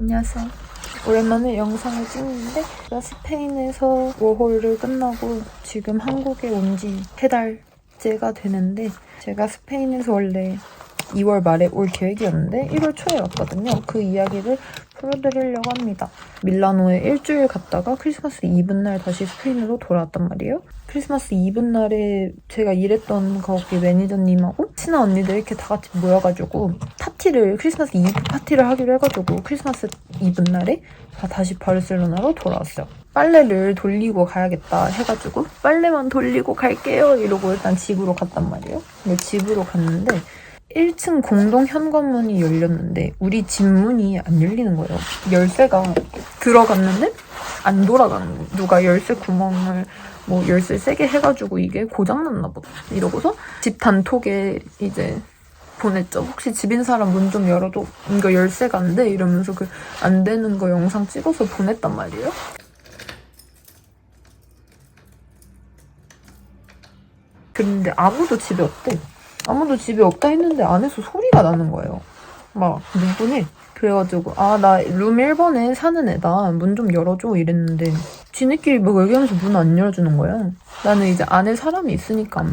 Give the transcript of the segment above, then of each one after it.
안녕하세요. 오랜만에 영상을 찍는데 제가 스페인에서 워홀을 끝나고 지금 한국에 온 지 세 달째가 되는데 제가 스페인에서 원래 2월 말에 올 계획이었는데 1월 초에 왔거든요. 그 이야기를 풀어드리려고 합니다. 밀라노에 일주일 갔다가 크리스마스 이브날 다시 스페인으로 돌아왔단 말이에요. 크리스마스 이브날에 제가 일했던 거기 매니저님하고 친한 언니들 이렇게 다 같이 모여가지고 파티를 크리스마스 이브 파티를 하기로 해가지고 크리스마스 이브날에 다 다시 바르셀로나로 돌아왔어요. 빨래를 돌리고 가야겠다 해가지고 빨래만 돌리고 갈게요 이러고 일단 집으로 갔단 말이에요. 근데 집으로 갔는데 1층 공동 현관문이 열렸는데 우리 집 문이 안 열리는 거예요. 열쇠가 들어갔는데 안 돌아가는 거예요. 누가 열쇠 구멍을 뭐 열쇠 세게 해가지고 이게 고장났나 보다. 이러고서 집 단톡에 이제 보냈죠. 혹시 집인 사람 문 좀 열어도 이거 열쇠가 안 돼? 이러면서 그 안 되는 거 영상 찍어서 보냈단 말이에요. 그런데 아무도 집에 없대. 아무도 집에 없다 했는데 안에서 소리가 나는 거예요. 막 누구네? 그래가지고 아 나 룸 1번에 사는 애다 문 좀 열어줘 이랬는데 지네끼리 막 얘기하면서 문 안 열어주는 거야. 나는 이제 안에 사람이 있으니까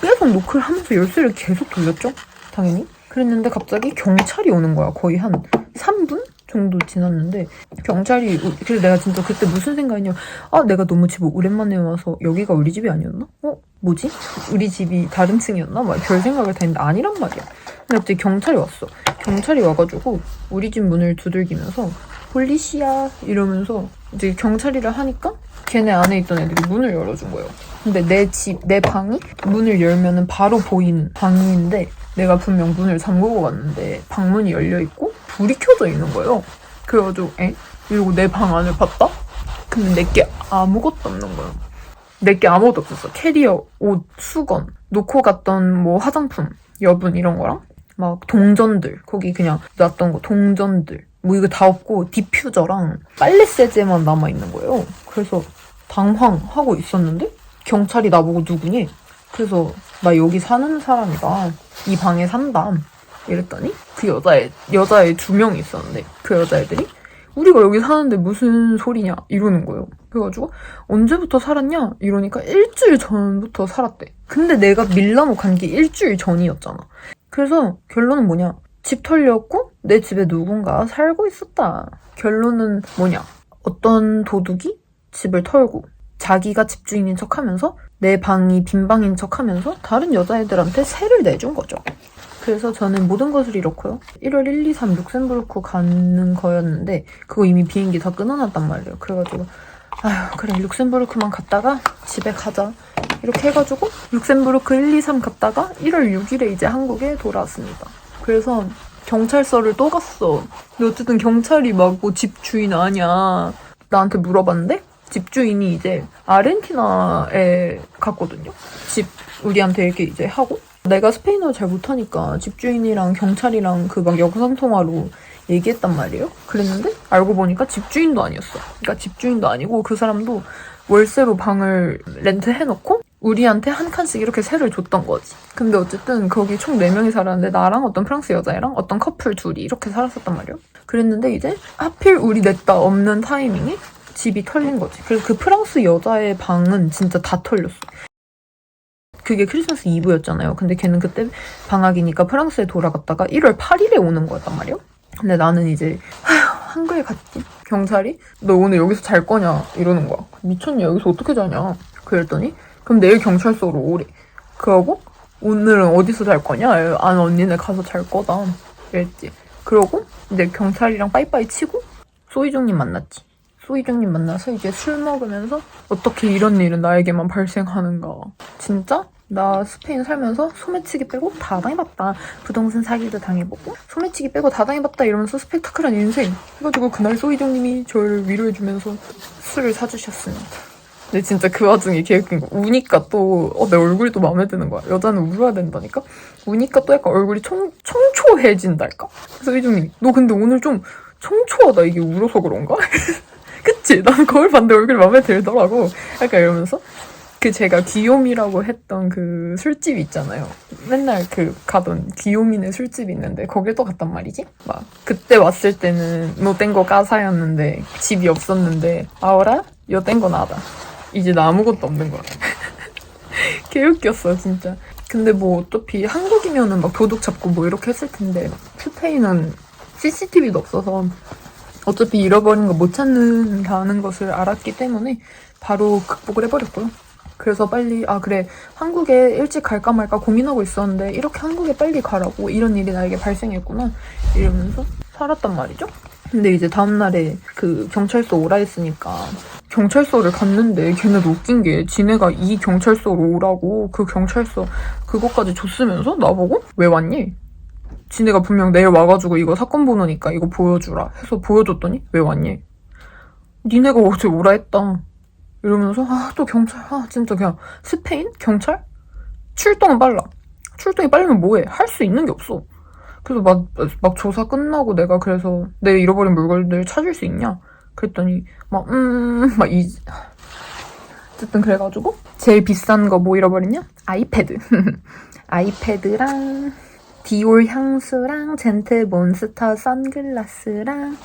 계속 노크를 하면서 열쇠를 계속 돌렸죠. 당연히. 그랬는데 갑자기 경찰이 오는 거야. 거의 한 3분 정도 지났는데 경찰이 우- 그래서 내가 진짜 그때 무슨 생각이냐 아 내가 너무 집 오랜만에 와서 여기가 우리 집이 아니었나? 어? 뭐지? 우리 집이 다른 층이었나? 막 별 생각을 다 했는데 아니란 말이야. 근데 갑자기 경찰이 왔어. 경찰이 와가지고 우리 집 문을 두들기면서 폴리시야 이러면서 이제 경찰이라 하니까 걔네 안에 있던 애들이 문을 열어준 거예요. 근데 내 집, 내 방이 문을 열면은 바로 보이는 방인데 내가 분명 문을 잠그고 갔는데 방문이 열려있고 불이 켜져 있는 거예요. 그래가지고 에? 이러고 내 방 안을 봤다? 근데 내게 아무것도 없는 거예요. 내게 아무것도 없었어. 캐리어, 옷, 수건, 놓고 갔던 뭐 화장품, 여분 이런 거랑 막 동전들 거기 그냥 놨던 거 동전들 뭐 이거 다 없고 디퓨저랑 빨래 세제만 남아 있는 거예요. 그래서 당황하고 있었는데 경찰이 나보고 누구니? 그래서 나 여기 사는 사람이다. 이 방에 산다. 이랬더니 그 여자애 여자애 두 명이 있었는데 그 여자애들이 우리가 여기 사는데 무슨 소리냐 이러는 거예요. 그래가지고 언제부터 살았냐 이러니까 일주일 전부터 살았대. 근데 내가 밀라노 간 게 일주일 전이었잖아. 그래서 결론은 뭐냐? 집 털렸고 내 집에 누군가 살고 있었다. 결론은 뭐냐? 어떤 도둑이 집을 털고 자기가 집주인인 척하면서 내 방이 빈 방인 척하면서 다른 여자애들한테 세를 내준 거죠. 그래서 저는 모든 것을 잃었고요. 1월 1, 2, 3 룩셈부르크 가는 거였는데 그거 이미 비행기 다 끊어놨단 말이에요. 그래가지고 아휴 그래 룩셈부르크만 갔다가 집에 가자 이렇게 해가지고 룩셈부르크 1, 2, 3 갔다가 1월 6일에 이제 한국에 돌아왔습니다. 그래서 경찰서를 또 갔어. 근데 어쨌든 경찰이 막 뭐 집 주인 아냐 나한테 물어봤는데 집주인이 이제 아르헨티나에 갔거든요. 집 우리한테 이렇게 이제 하고 내가 스페인어 잘 못하니까 집주인이랑 경찰이랑 그 막 영상 통화로 얘기했단 말이에요. 그랬는데 알고 보니까 집주인도 아니었어. 그러니까 집주인도 아니고 그 사람도 월세로 방을 렌트해놓고 우리한테 한 칸씩 이렇게 세를 줬던 거지. 근데 어쨌든 거기 총 4명이 살았는데 나랑 어떤 프랑스 여자애랑 어떤 커플 둘이 이렇게 살았었단 말이에요. 그랬는데 이제 하필 우리 냈다 없는 타이밍에 집이 털린 거지. 그래서 그 프랑스 여자의 방은 진짜 다 털렸어. 그게 크리스마스 이브였잖아요. 근데 걔는 그때 방학이니까 프랑스에 돌아갔다가 1월 8일에 오는 거였단 말이에요. 근데 나는 이제 아휴 한국에 갔지. 경찰이 너 오늘 여기서 잘 거냐 이러는 거야. 미쳤냐 여기서 어떻게 자냐. 그랬더니 그럼 내일 경찰서로 오래. 그러고 오늘은 어디서 잘 거냐? 안 언니네 가서 잘 거다. 이랬지. 그러고 이제 경찰이랑 빠이빠이 치고 소희정님 만났지. 소희정님 만나서 이제 술 먹으면서 어떻게 이런 일은 나에게만 발생하는가. 진짜? 나 스페인 살면서 소매치기 빼고 다 당해봤다. 부동산 사기도 당해보고 소매치기 빼고 다 당해봤다 이러면서 스펙타클한 인생. 해가지고 그날 소희정님이 저를 위로해주면서 술을 사주셨습니다. 근데 진짜 그 와중에 개웃긴 거 우니까 또 어, 내 얼굴이 또 마음에 드는 거야. 여자는 울어야 된다니까? 우니까 또 약간 얼굴이 청, 청초해진달까? 그래서 희정님이 너 근데 오늘 좀 청초하다 이게 울어서 그런가? 그치? 나는 거울 봤는데 얼굴이 마음에 들더라고. 약간 이러면서 그 제가 귀요미라고 했던 그 술집 있잖아요. 맨날 그 가던 귀요미네 술집 있는데 거길 또 갔단 말이지. 막 그때 왔을 때는 뭐 땡거 까사였는데 집이 없었는데 아오라 요 땡거 나다. 이제 나 아무것도 없는 거야. 개웃겼어 진짜. 근데 뭐 어차피 한국이면은 막 도둑 잡고 뭐 이렇게 했을 텐데 스페인은 CCTV도 없어서 어차피 잃어버린 거 못 찾는다는 것을 알았기 때문에 바로 극복을 해버렸고요. 그래서 빨리 아 그래 한국에 일찍 갈까 말까 고민하고 있었는데 이렇게 한국에 빨리 가라고 이런 일이 나에게 발생했구나 이러면서 살았단 말이죠. 근데 이제 다음날에 그 경찰서 오라 했으니까 경찰서를 갔는데 걔네도 웃긴 게 지네가 이 경찰서로 오라고 그 경찰서 그것까지 줬으면서 나보고 왜 왔니? 지네가 분명 내일 와가지고 이거 사건 번호니까 이거 보여주라 해서 보여줬더니 왜 왔니? 니네가 어제 오라 했다. 이러면서 아 또 경찰. 아 진짜 그냥 스페인? 경찰? 출동은 빨라. 출동이 빠르면 뭐해? 할 수 있는 게 없어. 그래서 막, 막 조사 끝나고 내가 그래서 내 잃어버린 물건들 찾을 수 있냐? 그랬더니 막 음 막 이 어쨌든 그래가지고 제일 비싼 거 뭐 잃어버렸냐? 아이패드. 아이패드랑 디올 향수랑 젠틀 몬스터 선글라스랑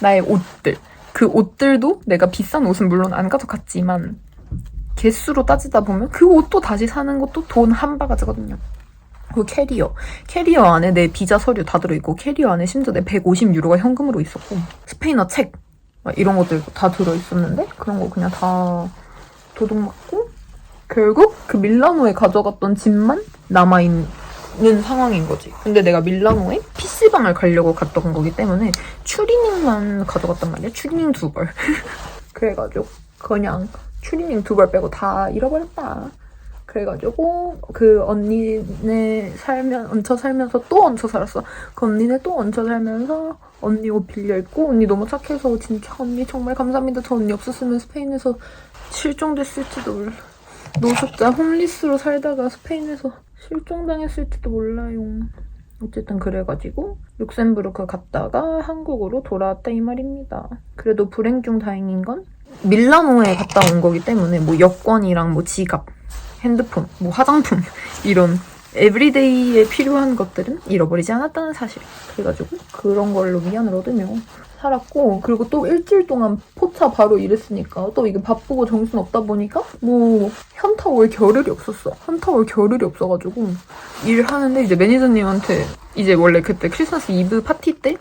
나의 옷들 그 옷들도 내가 비싼 옷은 물론 안 가져갔지만 개수로 따지다 보면 그 옷도 다시 사는 것도 돈 한 바가지거든요. 그 캐리어. 캐리어 안에 내 비자 서류 다 들어있고 캐리어 안에 심지어 내 150유로가 현금으로 있었고 스페인어 책막 이런 것들 다 들어있었는데 그런 거 그냥 다 도둑 맞고 결국 그 밀라노에 가져갔던 집만 남아있 는 상황인 거지. 근데 내가 밀라노에 PC방을 가려고 갔던 거기 때문에 추리닝만 가져갔단 말이야. 추리닝 두 벌. 그래가지고 그냥 추리닝 두 벌 빼고 다 잃어버렸다. 그래가지고 그 언니네 살면 얹혀 살면서 또 얹혀 살았어. 그 언니네 또 얹혀 살면서 언니 옷 빌려 입고 언니 너무 착해서 진짜 언니 정말 감사합니다. 저 언니 없었으면 스페인에서 실종됐을지도 몰라. 노숙자 홈리스로 살다가 스페인에서 실종당했을지도 몰라요. 어쨌든 그래가지고 룩셈부르크 갔다가 한국으로 돌아왔다 이 말입니다. 그래도 불행 중 다행인 건 밀라노에 갔다 온 거기 때문에 뭐 여권이랑 뭐 지갑, 핸드폰, 뭐 화장품 이런 에브리데이에 필요한 것들은 잃어버리지 않았다는 사실. 그래가지고 그런 걸로 위안을 얻으며 살았고 그리고 또 일주일 동안 포차 바로 일했으니까 또 이게 바쁘고 정신 없다 보니까 뭐 현타 올 겨를이 없었어. 현타 올 겨를이 없어가지고 일하는데 이제 매니저님한테 이제 원래 그때 크리스마스 이브 파티 때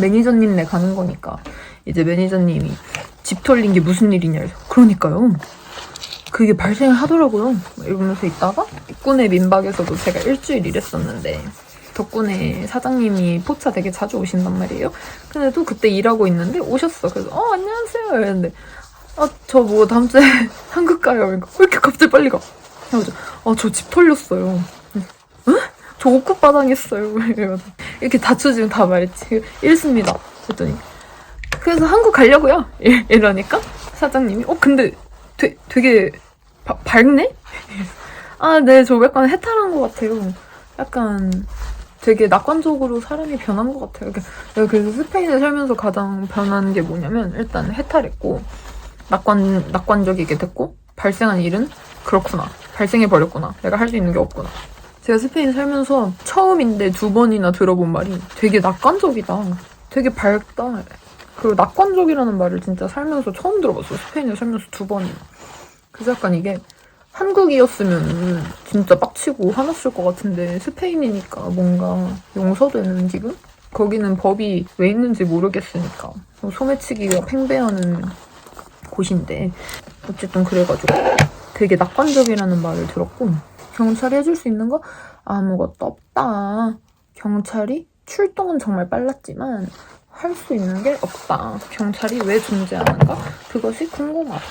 매니저님네 가는 거니까 이제 매니저님이 집 털린 게 무슨 일이냐 해서 그러니까요. 그게 발생을 하더라고요. 이러면서 있다가 덕분에 민박에서도 제가 일주일 일했었는데 덕분에 사장님이 포차 되게 자주 오신단 말이에요. 근데 또 그때 일하고 있는데 오셨어. 그래서 어 안녕하세요 이랬는데 아 저 뭐 다음 주에 한국 가요. 그러니까 왜 이렇게 갑자기 빨리 가? 아저 집 털렸어요. 응? 저 바당했어요. 이래가지고 이렇게 다쳐지면 다 말했지. 이랬습니다. 그랬더니 그래서 한국 가려고요. 이- 이러니까 사장님이 어 근데 되, 되게 바- 밝네? 아, 네, 저 약간 해탈한 것 같아요. 약간 되게 낙관적으로 사람이 변한 것 같아요. 그러니까 그래서 스페인에 살면서 가장 변한 게 뭐냐면 일단 해탈했고 낙관 낙관적이게 됐고 발생한 일은 그렇구나 발생해 버렸구나 내가 할 수 있는 게 없구나. 제가 스페인 살면서 처음인데 두 번이나 들어본 말이 되게 낙관적이다. 되게 밝다. 그리고 낙관적이라는 말을 진짜 살면서 처음 들어봤어요. 스페인에 살면서 두 번이나. 그래서 약간 이게 한국이었으면 진짜 빡치고 화났을 것 같은데 스페인이니까 뭔가 용서되는 기분? 거기는 법이 왜 있는지 모르겠으니까 뭐 소매치기가 팽배하는 곳인데 어쨌든 그래가지고 되게 낙관적이라는 말을 들었고 경찰이 해줄 수 있는 거 아무것도 없다. 경찰이 출동은 정말 빨랐지만 할 수 있는 게 없다. 경찰이 왜 존재하는가? 그것이 궁금하다.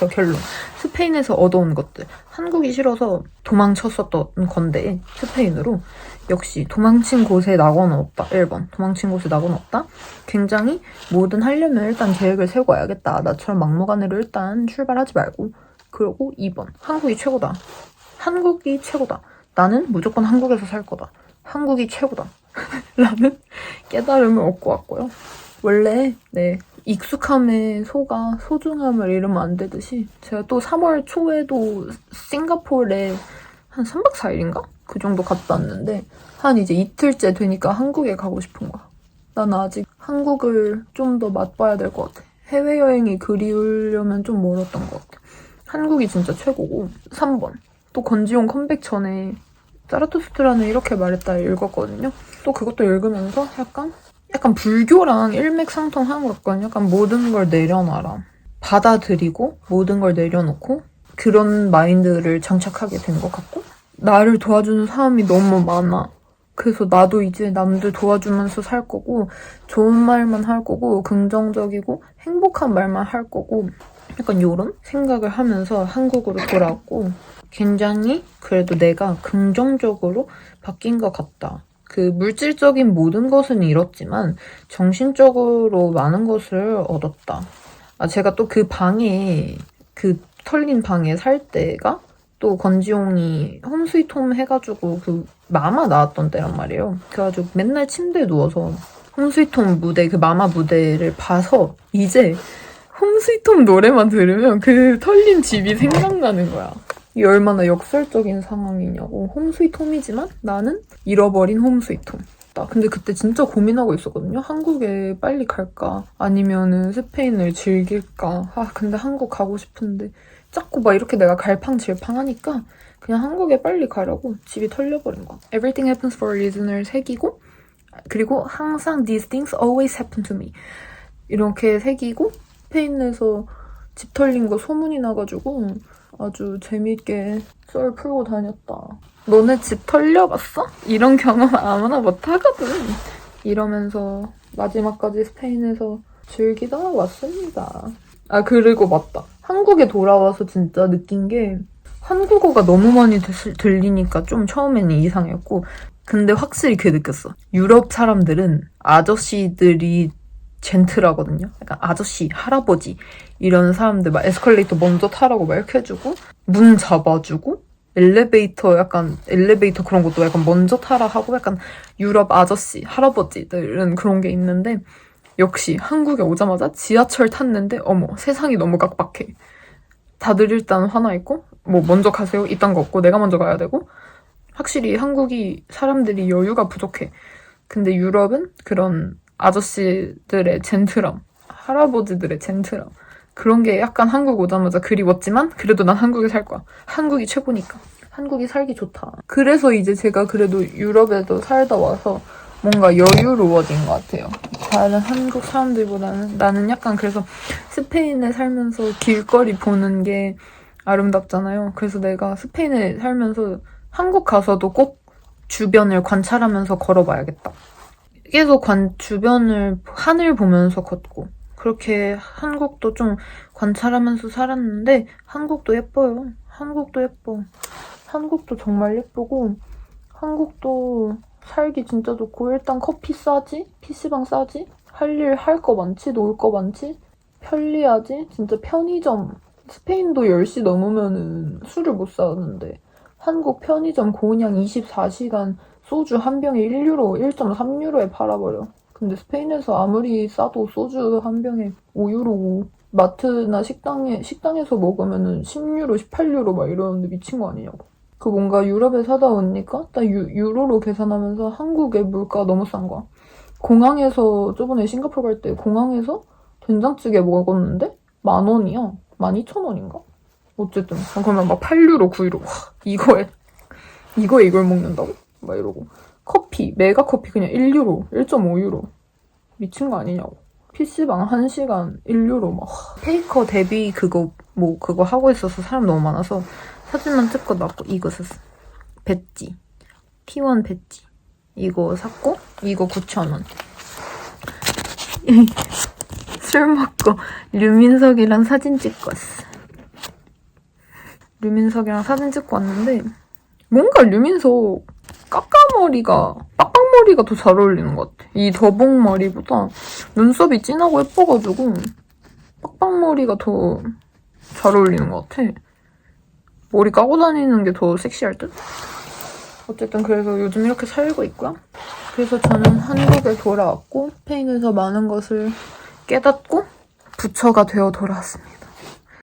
그 결론. 스페인에서 얻어온 것들. 한국이 싫어서 도망쳤었던 건데, 스페인으로. 역시 도망친 곳에 낙원 없다. 1번. 도망친 곳에 낙원 없다. 굉장히 뭐든 하려면 일단 계획을 세우고 와야겠다. 나처럼 막무가내로 일단 출발하지 말고. 그리고 2번. 한국이 최고다. 한국이 최고다. 나는 무조건 한국에서 살 거다. 한국이 최고다. 라는 깨달음을 얻고 왔고요. 원래 네 익숙함에 소가 소중함을 잃으면 안 되듯이 제가 또 3월 초에도 싱가포르에 한 3박 4일인가? 그 정도 갔다 왔는데 한 이제 이틀째 되니까 한국에 가고 싶은 거야. 난 아직 한국을 좀 더 맛봐야 될 것 같아. 해외여행이 그리우려면 좀 멀었던 것 같아. 한국이 진짜 최고고 3번 또 건지용 컴백 전에 짜라투스트라는 이렇게 말했다 읽었거든요. 또 그것도 읽으면서 약간 약간 불교랑 일맥상통하는 것 같거든요. 약간 모든 걸 내려놔라. 받아들이고 모든 걸 내려놓고 그런 마인드를 장착하게 된 것 같고 나를 도와주는 사람이 너무 많아. 그래서 나도 이제 남들 도와주면서 살 거고 좋은 말만 할 거고 긍정적이고 행복한 말만 할 거고 약간 이런 생각을 하면서 한국으로 돌아왔고 굉장히 그래도 내가 긍정적으로 바뀐 것 같다. 그 물질적인 모든 것은 잃었지만 정신적으로 많은 것을 얻었다. 아 제가 또 그 방에 그 털린 방에 살 때가 또 건지용이 홈스위트홈 해가지고 그 마마 나왔던 때란 말이에요. 그래가지고 맨날 침대에 누워서 홈스위트홈 무대 그 마마 무대를 봐서 이제 홈스위트홈 노래만 들으면 그 털린 집이 생각나는 거야. 이 얼마나 역설적인 상황이냐고. 홈스위트홈이지만 나는 잃어버린 홈스위트홈. 나 근데 그때 진짜 고민하고 있었거든요. 한국에 빨리 갈까? 아니면은 스페인을 즐길까? 아, 근데 한국 가고 싶은데 자꾸 막 이렇게 내가 갈팡질팡 하니까 그냥 한국에 빨리 가려고 집이 털려버린 거야. Everything happens for a reason을 새기고 그리고 항상 these things always happen to me 이렇게 새기고 스페인에서 집 털린 거 소문이 나가지고 아주 재밌게 썰 풀고 다녔다. 너네 집 털려봤어? 이런 경험 아무나 못하거든. 이러면서 마지막까지 스페인에서 즐기다 왔습니다. 아 그리고 맞다. 한국에 돌아와서 진짜 느낀 게 한국어가 너무 많이 들- 들리니까 좀 처음에는 이상했고 근데 확실히 그게 느꼈어. 유럽 사람들은 아저씨들이 젠틀하거든요. 약간 아저씨, 할아버지 이런 사람들 막 에스컬레이터 먼저 타라고 막 이렇게 해주고 문 잡아주고 엘리베이터 약간 엘리베이터 그런 것도 약간 먼저 타라 하고 약간 유럽 아저씨, 할아버지들은 그런 게 있는데 역시 한국에 오자마자 지하철 탔는데 어머 세상이 너무 깍박해. 다들 일단 화나 있고 뭐 먼저 가세요 이딴 거 없고 내가 먼저 가야 되고 확실히 한국이 사람들이 여유가 부족해. 근데 유럽은 그런 아저씨들의 젠틀함, 할아버지들의 젠틀함 그런 게 약간 한국 오자마자 그리웠지만 그래도 난 한국에 살 거야. 한국이 최고니까. 한국이 살기 좋다. 그래서 이제 제가 그래도 유럽에도 살다 와서 뭔가 여유로워진 것 같아요. 다른 한국 사람들보다는 나는 약간 그래서 스페인에 살면서 길거리 보는 게 아름답잖아요. 그래서 내가 스페인에 살면서 한국 가서도 꼭 주변을 관찰하면서 걸어봐야겠다. 계속 관, 주변을 하늘 보면서 걷고 그렇게 한국도 좀 관찰하면서 살았는데 한국도 예뻐요. 한국도 예뻐. 한국도 정말 예쁘고 한국도 살기 진짜 좋고 일단 커피 싸지? PC방 싸지? 할 일 할 거 많지? 놀 거 많지? 편리하지? 진짜 편의점 스페인도 10시 넘으면은 술을 못 사는데 한국 편의점 그냥 24시간 소주 한 병에 1유로, 1.3유로에 팔아버려. 근데 스페인에서 아무리 싸도 소주 한 병에 5유로고 마트나 식당에 식당에서 먹으면은 10유로, 18유로 막 이러는데 미친 거 아니냐고. 그 뭔가 유럽에 사다 오니까 딱 유, 유로로 계산하면서 한국의 물가 너무 싼 거야. 공항에서 저번에 싱가포르 갈 때 공항에서 된장찌개 먹었는데 만 원이야. 만 이천 원인가? 어쨌든 아, 그러면 막 8유로, 9유로 와 이거에 이거에 이걸 먹는다고? 막 이러고 커피 메가 커피 그냥 1유로, 1.5유로 미친 거 아니냐고. PC방 1시간 1유로 막 테이커 데뷔 그거 뭐 그거 하고 있어서 사람 너무 많아서 사진만 찍고 나고 이거 샀어. 배지. T1 배지. 이거 샀고 이거 9,000원. 술 먹고 류민석이랑 사진 찍고 왔어. 류민석이랑 사진 찍고 왔는데 뭔가 류민석 까까머리가 빡빡머리가 더 잘 어울리는 것 같아. 이 더봉머리보다 눈썹이 진하고 예뻐가지고 빡빡머리가 더 잘 어울리는 것 같아. 머리 까고 다니는 게 더 섹시할 듯? 어쨌든 그래서 요즘 이렇게 살고 있고요. 그래서 저는 한국에 돌아왔고 스페인에서 많은 것을 깨닫고 부처가 되어 돌아왔습니다.